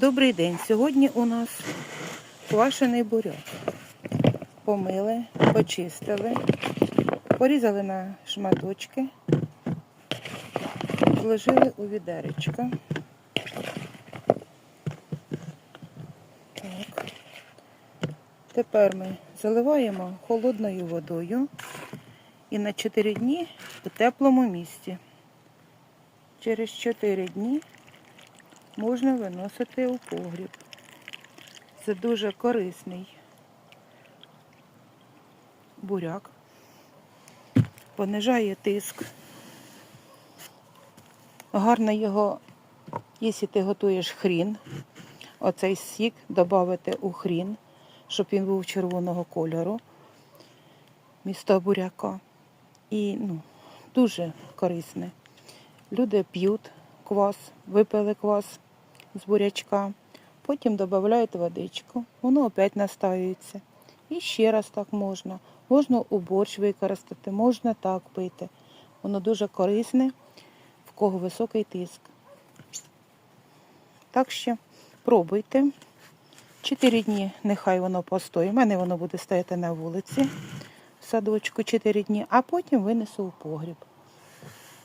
Добрий день. Сьогодні у нас квашений буряк. Помили, почистили, порізали на шматочки, вложили у відеречко. Так. Тепер ми заливаємо холодною водою і на 4 дні у теплому місці. Через 4 дні можна виносити у погріб. Це дуже корисний буряк. Понижає тиск. Гарно його, якщо ти готуєш хрін, оцей сік додати у хрін, щоб він був червоного кольору, місто буряка. І ну, дуже корисне. Люди п'ють квас, випили квас з бурячка, потім додають водичку, воно опять настаюється. І ще раз так можна. Можна у борщ використати, можна так пити. Воно дуже корисне, в кого високий тиск. Так що пробуйте. Чотири дні нехай воно постоїть. У мене воно буде стояти на вулиці в садочку 4 дні, а потім винесу у погріб.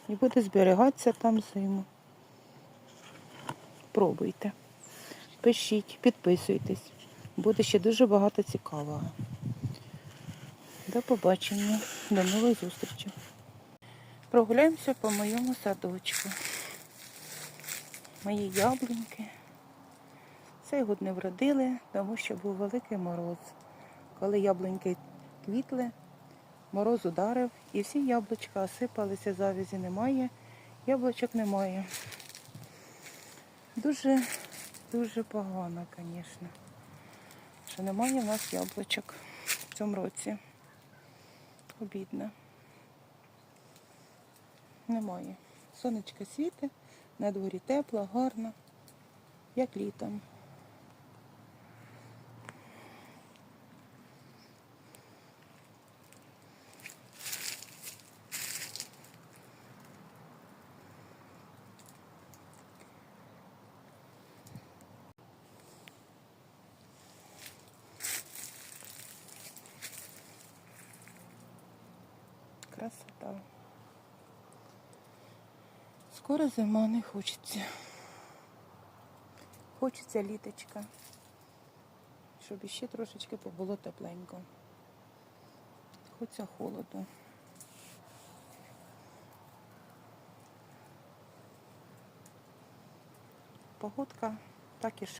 І буде зберігатися там зиму. Пробуйте. Пишіть, підписуйтесь. Буде ще дуже багато цікавого. До побачення, до нових зустрічей. Прогуляємося по моєму садочку. Мої яблуньки. Цей год не вродили, тому що був великий мороз. Коли яблуньки квітли, мороз ударив і всі яблучка осипалися, завязі немає, яблучок немає. Дуже, дуже погано, звісно, що немає в нас яблучок в цьому році. Обідно. Немає. Сонечко світить, на дворі тепло, гарно, як літом. Красота. Скоро зима не хочеться. Хочеться літочка. Щоб іще трошечки побуло тепленько. Хочеться холоду. Погодка так і